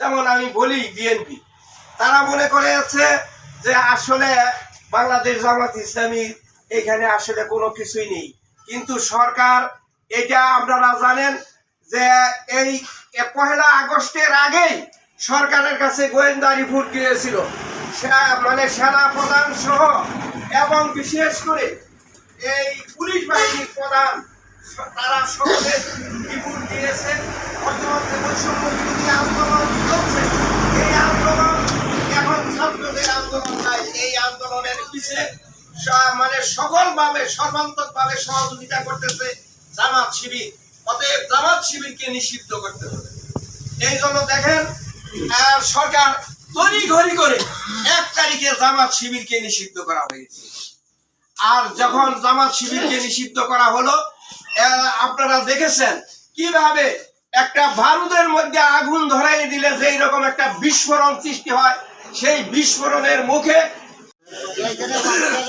যেমন আমি বলি বিএনপি, তারা মনে করে আছে যে আসলে বাংলাদেশ জামাত ইসলামী এখানে আসলে কোনো কিছুই নেই। কিন্তু সরকার, এটা আপনারা জানেন যে এই পহেলা আগস্টের আগেই সরকারের কাছে গোয়েন্দা রিপোর্ট গিয়েছিল। মানে সেনা প্রধান সহ এবং বিশেষ করে এই পুলিশ বাহিনীর প্রধান তারা সকলে রিপোর্ট দিয়েছে। বর্তমান আন্দোলন চলছে এই আন্দোলন এখন ছাত্রদের আন্দোলন নাই এই আন্দোলনের পিছিয়ে মানে সকলভাবে সর্বান্তকভাবে সহযোগিতা করতেছে জামাত শিবির। অতএব জামাত শিবিরকে নিষিদ্ধ করতে হবে। এই জন্য দেখেন সরকার তৈরি ঘড়ি করে এক তারিখে জামাত শিবিরকে নিষিদ্ধ করা হয়েছে। আর যখন জামাত শিবিরকে নিষিদ্ধ করা হলো আপনারা দেখেছেন কীভাবে একটা বারুদের মধ্যে আগুন ধরাই দিলে যেই রকম একটা বিস্ফোরণ সৃষ্টি হয়, সেই বিস্ফোরণের মুখে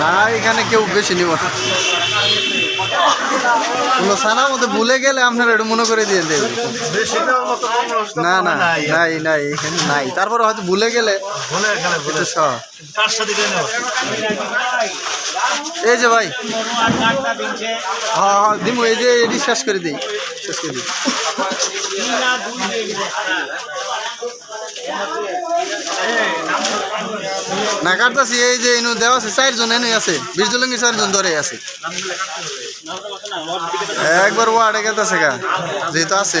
না, এখানে কেউ বেশি নিব না। সানার মধ্যে ভুলে গেলে আপনারা একটু মনে করে দিয়ে দেবে না না, নাই নাই, এখানে নাই। তারপরে হয়তো ভুলে গেলে এই যে ভাই। হ্যাঁ হ্যাঁ দিমু, এই যে এটি শেষ করে দিই, শেষ করে দিই। না কাটতাছি এই যে ইনু দেওয়া আছে চারজন এনে আছে, বিশ জলঙ্গি চারজন ধরে আছে। একবার ওয়ার্ডে গেতেছে গা, যেহেতু আছে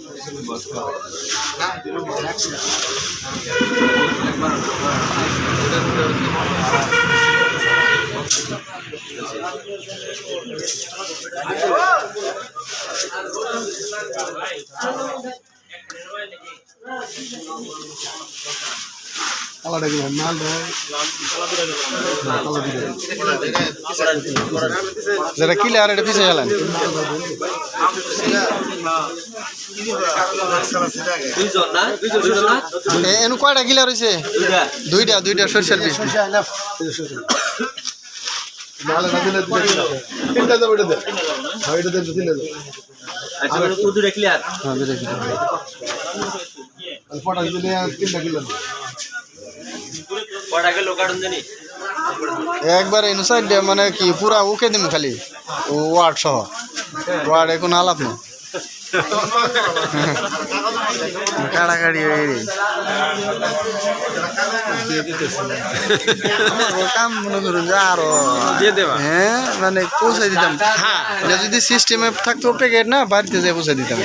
যেটা কিলার এটা পিছিয়ে গেলেন। দুইজন না দুইজন না এনু কয়টা কিলার হয়েছে দুইটা। দুইটা সরষের পিস আচ্ছা হ্যাঁ গেল একবার এনু সাইড মানে কি পুরা উকে দিম খালি? ওয়ার্ড সহ। ওয়ার্ড এখন আলাপ না। কাড়াকাড়ি হয়ে রে। কাম মনে করুন যে আরও দিয়ে দেবা। হ্যাঁ মানে পৌঁছে দিতাম। এটা যদি সিস্টেমে থাকতো প্যাকেট না বাড়িতে যেয়ে পৌঁছে দিতাম।